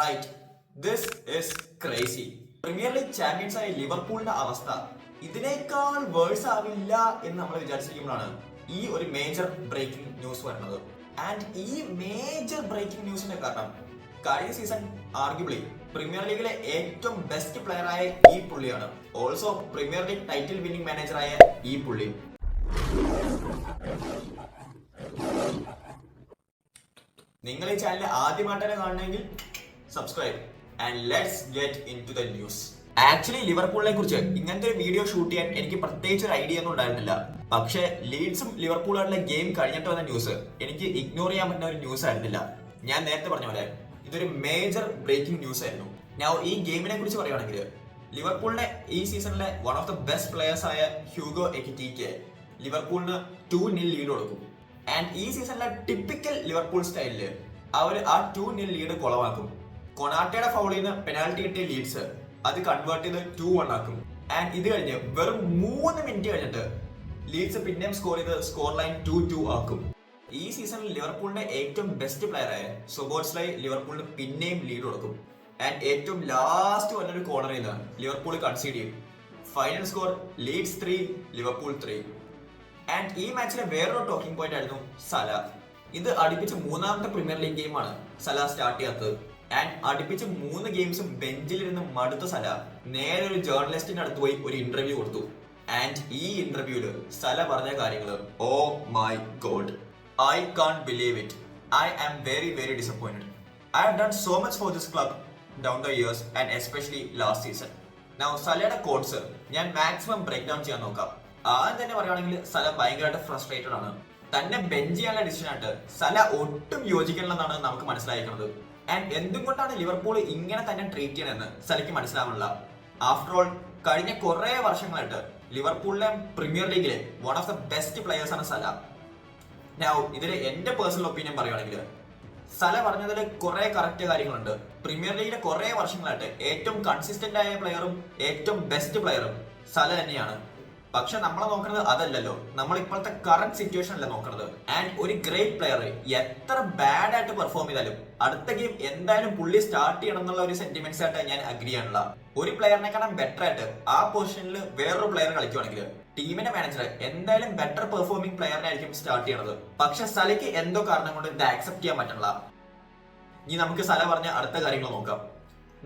Right this is crazy premier league champions ആയ ലിവർപൂളിന്റെ അവസ്ഥ ഇതിനേക്കാൾ വേഴ്സ് ആവില്ല എന്ന് നമ്മൾ വിചാരിച്ചിരിക്കുമ്പോഴാണ് ഈ ഒരു മേജർ ബ്രേക്കിംഗ് ന്യൂസ് വരുന്നത്. ആൻഡ് ഈ മേജർ ബ്രേക്കിംഗ് ന്യൂസിന്റെ കാരണം കഴിഞ്ഞ സീസൺ ആർഗ്യുബിളി പ്രീമിയർ ലീഗിലെ ഏറ്റവും ബെസ്റ്റ് പ്ലെയറായ ഈ പുള്ളിയാണ്. Also premier league title winning മാനേജറായ ഈ പുള്ളി. നിങ്ങൾ ഈ ചാനൽ ആദ്യമായിട്ടാണ് കാണണമെങ്കിൽ subscribe and let's get into the news actually ലിവർപൂളിനെ കുറിച്ച് ഇങ്ങനത്തെ ഒരു വീഡിയോ ഷൂട്ട് ചെയ്യാൻ എനിക്ക് പ്രത്യേകിച്ച് ഒരു ഐഡിയ ഒന്നും ഉണ്ടായിരുന്നില്ല. പക്ഷേ ലീഡ്സും ലിവർപൂളുമായിട്ടുള്ള ഗെയിം കഴിഞ്ഞിട്ട് വന്ന ന്യൂസ് എനിക്ക് ഇഗ്നോർ ചെയ്യാൻ പറ്റുന്ന ഒരു ന്യൂസ് ആയിരുന്നില്ല. ഞാൻ നേരത്തെ പറഞ്ഞ പോലെ ഇതൊരു മേജർ ബ്രേക്കിംഗ് ന്യൂസ് ആയിരുന്നു. ഞാൻ ഈ ഗെയിമിനെ കുറിച്ച് പറയുകയാണെങ്കിൽ ലിവർപൂളിന്റെ ഈ സീസണിലെ one of the best players ആയ ഹ്യൂഗോ എക്കിറ്റിക്ക് ലിവർപൂളിന് ടു നിൽ ലീഡ് കൊടുക്കും. ആൻഡ് ഈ സീസണിലെ ടിപ്പിക്കൽ ലിവർപൂൾ സ്റ്റൈലിൽ അവർ ആ ടു നിൽ ലീഡ് കുളവാക്കും കൊണാട്ടയുടെ ഫൗളിൽ നിന്ന് പെനാൽറ്റി കിട്ടിയ ലീഡ്സ് അത് കൺവേർട്ട് ചെയ്ത് ടു വൺ ആക്കും. ആൻഡ് ഇത് കഴിഞ്ഞ് വെറും മൂന്ന് മിനിറ്റ് കഴിഞ്ഞിട്ട് ലീഡ്സ് പിന്നെയും സ്കോർ ചെയ്ത് സ്കോർ ലൈൻ ടു ടു ആക്കും. ഈ സീസണിൽ ലിവർപൂളിന്റെ ഏറ്റവും ബെസ്റ്റ് പ്ലെയറായ ആയ സുബോർട്സ്ലൈ ലിവർപൂളിന് പിന്നെയും ലീഡ് കൊടുക്കും. ആൻഡ് ഏറ്റവും ലാസ്റ്റ് വന്നൊരു കോർണറിൽ നിന്ന് ലിവർപൂൾ കൺസീഡ് ചെയ്യും. Final score Leeds three Liverpool three and ഈ മാച്ചിലെ വേറൊരു ടോക്കിംഗ് പോയിന്റ് ആയിരുന്നു സല ഇത് അടുപ്പിച്ച് മൂന്നാമത്തെ പ്രീമിയർ ലീഗ് ഗെയിമാണ് സല സ്റ്റാർട്ട് ചെയ്യാത്തത്. ആൻഡ് അടുപ്പിച്ച് മൂന്ന് ഗെയിംസും ബെഞ്ചിലിരുന്ന് മടുത്ത സല നേരെ ഒരു ജേർണലിസ്റ്റിന്റെ അടുത്ത് പോയി ഒരു ഇന്റർവ്യൂ കൊടുത്തു. ആൻഡ് ഈ ഇന്റർവ്യൂൽ സല പറഞ്ഞ കാര്യങ്ങൾ ഓ my god I can't believe it I am very very disappointed I have done so much for this club down the years and especially last season now സലയുടെ quotes ഞാൻ maximum break down ചെയ്യാൻ നോക്കാം. ആദ്യം തന്നെ പറയുകയാണെങ്കിൽ സല ഭയങ്കരമായിട്ട് frustrated ആണ്. തന്നെ bench ചെയ്യാനുള്ള ഡിസിഷൻ ആയിട്ട് സല ഒട്ടും യോജിക്കണമെന്നാണ് നമുക്ക് മനസ്സിലായിരിക്കുന്നത്. ആൻഡ് എന്തുകൊണ്ടാണ് ലിവർപൂൾ ഇങ്ങനെ തന്നെ ട്രീറ്റ് ചെയ്യണമെന്ന് സലയ്ക്ക് മനസ്സിലാവുന്നില്ല? ആഫ്റ്റർ ഓൾ കഴിഞ്ഞ കുറെ വർഷങ്ങളായിട്ട് ലിവർപൂളിലെ പ്രീമിയർ ലീഗിലെ one of the best players ആണ് സല. ഞാൻ ഇതിൽ എന്റെ പേഴ്സണൽ ഒപ്പീനിയൻ പറയുകയാണെങ്കിൽ സല പറഞ്ഞതിൽ കുറെ കറക്റ്റ് കാര്യങ്ങളുണ്ട്. പ്രീമിയർ ലീഗിലെ കുറെ വർഷങ്ങളായിട്ട് ഏറ്റവും കൺസിസ്റ്റന്റ് ആയ പ്ലെയറും ഏറ്റവും ബെസ്റ്റ് പ്ലെയറും സല തന്നെയാണ്. പക്ഷെ നമ്മളെ നോക്കുന്നത് അതല്ലല്ലോ. നമ്മൾ ഇപ്പോഴത്തെ കറന്റ് സിറ്റുവേഷൻ അല്ല നോക്കുന്നത്. ആൻഡ് ഒരു ഗ്രേറ്റ് പ്ലെയർ എത്ര ബാഡ് ആയിട്ട് പെർഫോം ചെയ്താലും അടുത്ത ഗെയിം എന്തായാലും പുള്ളി സ്റ്റാർട്ട് ചെയ്യണം എന്നുള്ള ഒരു സെന്റിമെന്റ്സ് ആയിട്ട് ഞാൻ അഗ്രി ചെയ്യാനുള്ള ഒരു പ്ലെയറിനെക്കാളും ബെറ്റർ ആയിട്ട് ആ പൊസിഷനിൽ വേറൊരു പ്ലെയർ കളിക്കുവാണെങ്കിൽ ടീമിന്റെ മാനേജർ എന്തായാലും ബെറ്റർ പെർഫോമിംഗ് പ്ലെയറിനായിരിക്കും സ്റ്റാർട്ട് ചെയ്യണത്. പക്ഷെ സലയ്ക്ക് എന്തോ കാരണം കൊണ്ട് ഇത് ആക്സെപ്റ്റ് ചെയ്യാൻ പറ്റണില്ല. ഇനി നമുക്ക് സല പറഞ്ഞ അടുത്ത കാര്യങ്ങൾ നോക്കാം.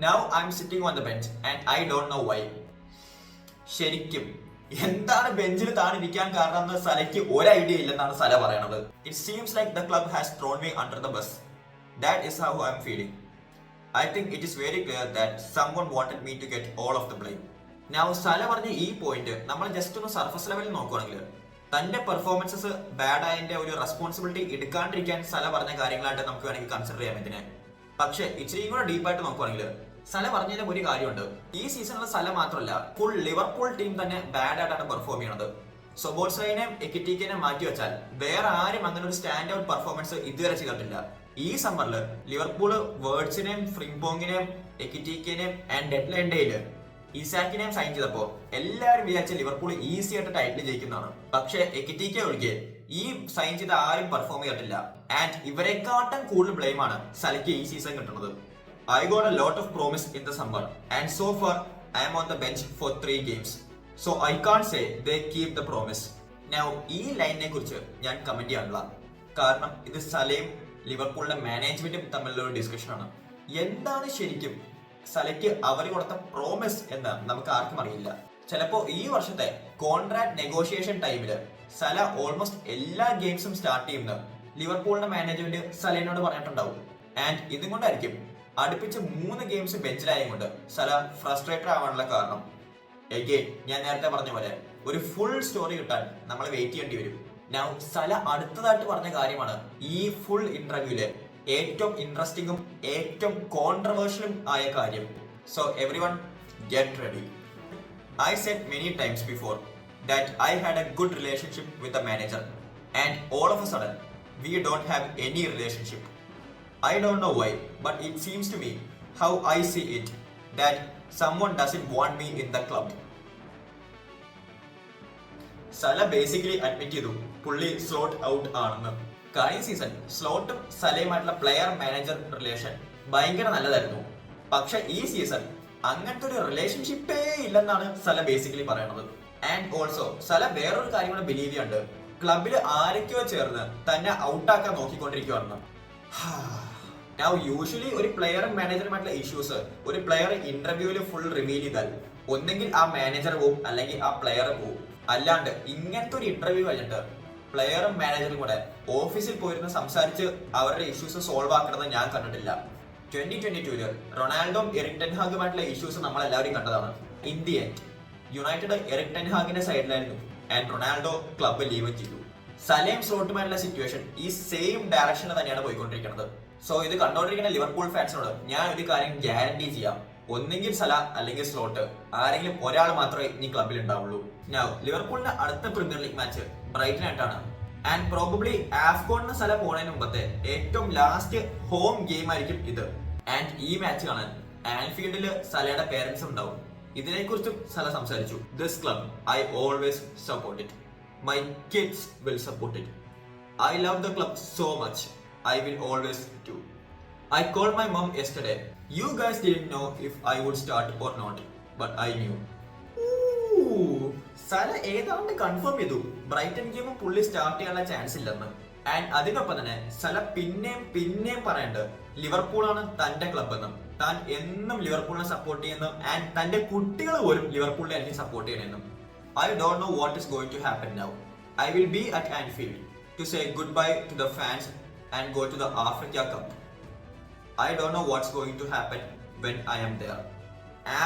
Now I'm sitting on the bench and I don't know why ശരിക്കും എന്താണ് ബെഞ്ചിൽ താൻ ഇരിക്കാൻ കാരണം എന്ന് സലയ്ക്ക് ഒരു ഐഡിയ ഇല്ലെന്നാണ് സല പറയണത്. It seems like the club has thrown me under the bus that is how I'm feeling I think it is very clear that someone wanted me to get all of the blame ഞാൻ Salah പറഞ്ഞ ഈ point നമ്മൾ just ഒന്ന് surface ലെവലിൽ നോക്കുകയാണെങ്കിൽ തന്റെ performances bad ആയതിന്റെ ഒരു responsibility എടുക്കാണ്ടിരിക്കാൻ സല പറഞ്ഞ കാര്യങ്ങളായിട്ട് നമുക്ക് വേണമെങ്കിൽ കൺസിഡർ ചെയ്യാം ഇതിനെ പക്ഷേ ഇച്ചിരി കൂടെ ഡീപ്പായിട്ട് നോക്കുകയാണെങ്കിൽ സല പറഞ്ഞതിലും ഒരു കാര്യമുണ്ട്. ഈ സീസണിലെ സല മാത്രമല്ല ഫുൾ ലിവർപൂൾ ടീം തന്നെ ബാഡ് ആയിട്ടാണ് പെർഫോം ചെയ്യുന്നത് സൊബോട്സൈനെയും എക്കിറ്റിക്കിനെയും മാറ്റി വെച്ചാൽ വേറെ ആരും അങ്ങനെ ഒരു സ്റ്റാൻഡ് ഔട്ട് പെർഫോമൻസ് ഇതുവരെ ചെയ്തിട്ടില്ല. ഈ സമ്മറിൽ ലിവർപൂൾ വേർഡ്സിനെയും ഫ്രിംബോങ്ങിനെയും എക്കിറ്റിക്കിനെയും ആൻഡ് ഡെഡ്ലൈൻഡേയിൽ ഇസാക്കിനെയും സൈൻ ചെയ്തപ്പോ എല്ലാവരും വിചാരിച്ച ലിവർപൂൾ ഈസി ആയിട്ട് ടൈറ്റിൽ ജയിക്കുന്നതാണ്. പക്ഷെ എക്കിറ്റിക്ക ഒഴികെ ഈ സൈൻ ചെയ്ത ആരും പെർഫോം ചെയ്തിട്ടില്ല. ആൻഡ് ഇവരെക്കാട്ടും കൂടുതൽ ബ്ലെയിമാണ് സലയ്ക്ക് ഈ സീസൺ കിട്ടുന്നത്. I got a lot of promise in the summer and so far I'm on the bench for three games so I can't say they keep the promise Now ഈ ലൈനിനെ കുറിച്ച് ഞാൻ comment ചെയ്യാനുള്ള കാരണം ഇത് സലയും ലിവർപൂളിന്റെ മാനേജ്മെന്റും തമ്മിലുള്ള ഒരു ഡിസ്കഷനാണ് എന്താണ് ശരിക്കും സലയ്ക്ക് അവർ കൊടുത്ത പ്രോമിസ് എന്ന് നമുക്ക് ആർക്കും അറിയില്ല. ചിലപ്പോ ഈ വർഷത്തെ കോൺട്രാക്ട് നെഗോഷിയേഷൻ ടൈമിൽ സല ഓൾമോസ്റ്റ് എല്ലാ ഗെയിംസും സ്റ്റാർട്ട് ചെയ്യുന്നത് ലിവർപൂളിന്റെ മാനേജ്മെന്റ് സലയിനോട് പറഞ്ഞിട്ടുണ്ടാവും. ആൻഡ് ഇതും കൊണ്ടായിരിക്കും അടുപ്പിച്ച് മൂന്ന് ഗെയിംസ് ബെഞ്ചിലായും കൊണ്ട് സല ഫ്രസ്ട്രേറ്റഡ് ആവാനുള്ള കാരണം. എഗെയിൻ ഞാൻ നേരത്തെ പറഞ്ഞ പോലെ ഒരു ഫുൾ സ്റ്റോറി കിട്ടാൻ നമ്മൾ വെയിറ്റ് ചെയ്യേണ്ടി വരും. നൗ സല അടുത്തതായിട്ട് പറഞ്ഞ കാര്യമാണ് ഈ ഫുൾ ഇന്റർവ്യൂൽ ഏറ്റവും ഇൻട്രസ്റ്റിംഗും ഏറ്റവും കോൺട്രവേഴ്ഷ്യലും ആയ കാര്യം. So everyone get ready I said many times before that I had a good relationship with a manager and all of a sudden we don't have any relationship I don't know why, but it seems to me how I see it that someone doesn't want me in the club. Salah basically admit ചെയ്തു പുള്ളി Slot out ആണെന്ന്. കഴിഞ്ഞ season സ്ലോട്ടും സലയുമായിട്ടുള്ള player manager relation ഭയങ്കര നല്ലതായിരുന്നു. പക്ഷെ ഈ സീസൺ അങ്ങനത്തെ ഒരു റിലേഷൻഷിപ്പേ ഇല്ലെന്നാണ് സല ബേസിക്കലി പറയണത്. ആൻഡ് ഓൾസോ സല വേറൊരു കാര്യം കൂടെ ബിലീവ് ചെയ്യുന്നുണ്ട് ക്ലബിൽ ആരൊക്കെയോ ചേർന്ന് തന്നെ ഔട്ടാക്കാൻ നോക്കിക്കൊണ്ടിരിക്കുവാണെന്ന് നൗ യൂഷ്വലി ഒരു പ്ലെയറും മാനേജറുമായിട്ടുള്ള ഇഷ്യൂസ് ഒരു പ്ലെയർ ഇന്റർവ്യൂവിൽ ഫുൾ റിവീൽ ചെയ്താൽ ഒന്നെങ്കിൽ ആ മാനേജർ പോവും അല്ലെങ്കിൽ ആ പ്ലെയർ പോവും. അല്ലാണ്ട് ഇങ്ങനത്തെ ഒരു ഇന്റർവ്യൂ കഴിഞ്ഞിട്ട് പ്ലെയറും മാനേജറും കൂടെ ഓഫീസിൽ പോയിരുന്ന് സംസാരിച്ച് അവരുടെ ഇഷ്യൂസ് സോൾവ് ആക്കണമെന്ന് ഞാൻ കണ്ടിട്ടില്ല. ട്വന്റി ട്വന്റി ടൂൽ റൊണാൾഡോം എറിക് ടെൻഹാഗുമായിട്ടുള്ള ഇഷ്യൂസ് നമ്മൾ എല്ലാവരും കണ്ടതാണ്. ഇന്ത്യ യുണൈറ്റഡ് എറിക് ടെൻഹാഗിന്റെ സൈഡിലായിരുന്നു ആൻഡ് റൊണാൾഡോ ക്ലബ്ബ് ലീവ് ചെയ്തു. സലേം സ്ലോട്ടുമായിട്ടുള്ള സിറ്റുവേഷൻ ഈ സെയിം ഡയറക്ഷനിൽ തന്നെയാണ് പോയിക്കൊണ്ടിരിക്കുന്നത്. സോ ഇത് കണ്ടോണ്ടിരിക്കുന്ന ലിവർപൂൾ ഫാൻസിനോട് ഞാൻ ഒരു കാര്യം ഗ്യാരണ്ടി ചെയ്യാം. ഒന്നെങ്കിൽ സല അല്ലെങ്കിൽ സ്ലോട്ട്. ആരെങ്കിലും ഒരാൾ മാത്രമേ ഇനി ക്ലബിൽ ഉണ്ടാവുള്ളൂ. ഞാൻ ലിവർപൂളിന്റെ അടുത്ത പ്രീമിയർ ലീഗ് മാച്ച് ബ്രൈറ്റൻ ആയിട്ടാണ് ആൻഡ് പ്രോബബ്ലി ആഫ്കോണിന് സ്ഥലം പോണതിന് മുമ്പത്തെ ഏറ്റവും ലാസ്റ്റ് ഹോം ഗെയിം ആയിരിക്കും ഇത്. ആൻഡ് ഈ മാച്ച് കാണാൻ ആൻഫീൽഡിൽ സലയുടെ പേരൻസ് ഉണ്ടാവും. ഇതിനെക്കുറിച്ചും സല സംസാരിച്ചു. This club I always support it my kids will support it I love the club so much I will always do I called my mom yesterday. You guys didn't know if I would start or not, but I knew. Salah ഏതാണ്ട് confirm ചെയ്തു. Brighton game പുള്ളി start ചെയ്യാനുള്ള chance ഇല്ലെന്ന്. And അതിനൊപ്പം തന്നെ സല പിന്നെയും പിന്നെയും പറയണ്ട് ലിവർപൂളാണ് തന്റെ ക്ലബ് എന്നും. താൻ എന്നും ലിവർപൂളിനെ സപ്പോർട്ട് ചെയ്യുന്നു. ആൻഡ് തന്റെ കുട്ടികൾ പോലും ലിവർപൂളിനെ ആയിരിക്കും സപ്പോർട്ട് ചെയ്യണമെന്നും I don't know what is going to happen now I will be at Anfield to say goodbye to the fans and go to the Africa Cup. I don't know what's going to happen when I am there.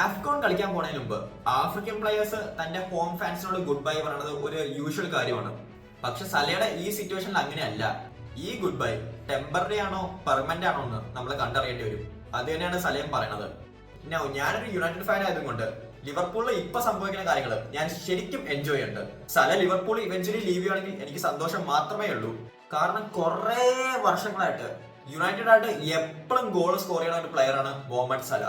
AFCON കളിക്കാൻ പോണതിന് മുമ്പ് African players തന്റെ home ഫാൻസിനോട് goodbye പറയുന്നത് ഒരു usual കാര്യമാണ്. പക്ഷെ സലയുടെ ഈ സിറ്റുവേഷനിൽ അങ്ങനെയല്ല. ഈ ഗുഡ് ബൈ ടെമ്പററി ആണോ പെർമനന്റ് ആണോ എന്ന് നമ്മൾ കണ്ടറിയേണ്ടി വരും. അത് തന്നെയാണ് സലയം പറയുന്നത് നോ ഞാനൊരു യുണൈറ്റഡ് ഫാൻ ആയതുകൊണ്ട് ലിവർപൂളിൽ ഇപ്പൊ സംഭവിക്കുന്ന കാര്യങ്ങൾ ഞാൻ ശരിക്കും എൻജോയ് ഉണ്ട് സല ലിവർപൂൾ ഇവഞ്ച്വലി ലീവ് ചെയ്യുകയാണെങ്കിൽ എനിക്ക് സന്തോഷം മാത്രമേ ഉള്ളൂ. കാരണം കുറേ വർഷങ്ങളായിട്ട് യുണൈറ്റഡ് ആയിട്ട് എപ്പോഴും ഗോൾ സ്കോർ ചെയ്യുന്ന ഒരു പ്ലെയറാണ് മുഹമ്മദ് സല.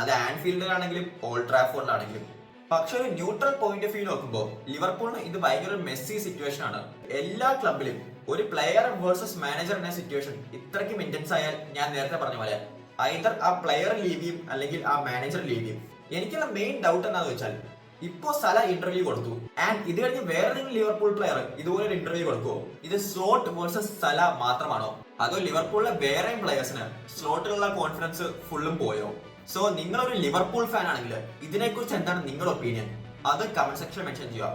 അത് ആൻഫീൽഡിലാണെങ്കിലും ഓൾഡ് ട്രാഫോർഡിലാണെങ്കിലും പക്ഷെ ഒരു ന്യൂട്രൽ പോയിന്റ് ഓഫ് വ്യൂ നോക്കുമ്പോൾ ലിവർപൂളിന് ഇത് ഭയങ്കര മെസ്സി സിറ്റുവേഷൻ ആണ്. എല്ലാ ക്ലബിലും ഒരു പ്ലെയർ വേഴ്സസ് മാനേജർ എന്ന സിറ്റുവേഷൻ ഇത്രയ്ക്കും ഇന്റൻസ് ആയാൽ ഞാൻ നേരത്തെ പറഞ്ഞ പോലെ ഐതർ ആ പ്ലെയർ ലീവ് ചെയ്യും അല്ലെങ്കിൽ ആ മാനേജർ ലീവ് ചെയ്യും. എനിക്കുള്ള മെയിൻ ഡൗട്ട് എന്താണെന്ന് വെച്ചാൽ ഇപ്പോ സല ഇന്റർവ്യൂ കൊടുത്തു. ആൻഡ് ഇത് കഴിഞ്ഞ് വേറെ ഏതെങ്കിലും ലിവർപൂൾ പ്ലെയർ ഇതുപോലെ ഒരു ഇന്റർവ്യൂ കൊടുക്കുമോ ഇത് സ്ലോട്ട് വേഴ്സസ് സല മാത്രമാണോ? അതോ ലിവർപൂളിലെ വേറെയും പ്ലെയേഴ്സിന് സ്ലോട്ടിലുള്ള കോൺഫിഡൻസ് ഫുള്ളും പോയോ? സോ നിങ്ങൾ ഒരു ലിവർപൂൾ ഫാൻ ആണെങ്കിൽ ഇതിനെക്കുറിച്ച് എന്താണ് നിങ്ങളുടെ ഒപ്പീനിയൻ അത് കമന്റ് സെക്ഷൻ മെൻഷൻ ചെയ്യുക.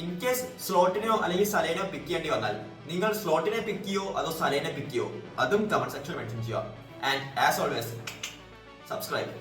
ഇൻ കേസ് സ്ലോട്ടിനെയോ അല്ലെങ്കിൽ സലേനോ പിക്ക് ചെയ്യേണ്ടി വന്നാൽ നിങ്ങൾ സ്ലോട്ടിനെ പിക്ക് ചെയ്യോ? അതോ സലേനെ പിക്ക് ചെയ്യോ? അതും കമന്റ് സെക്ഷൻ മെൻഷൻ ചെയ്യുക. And as always subscribe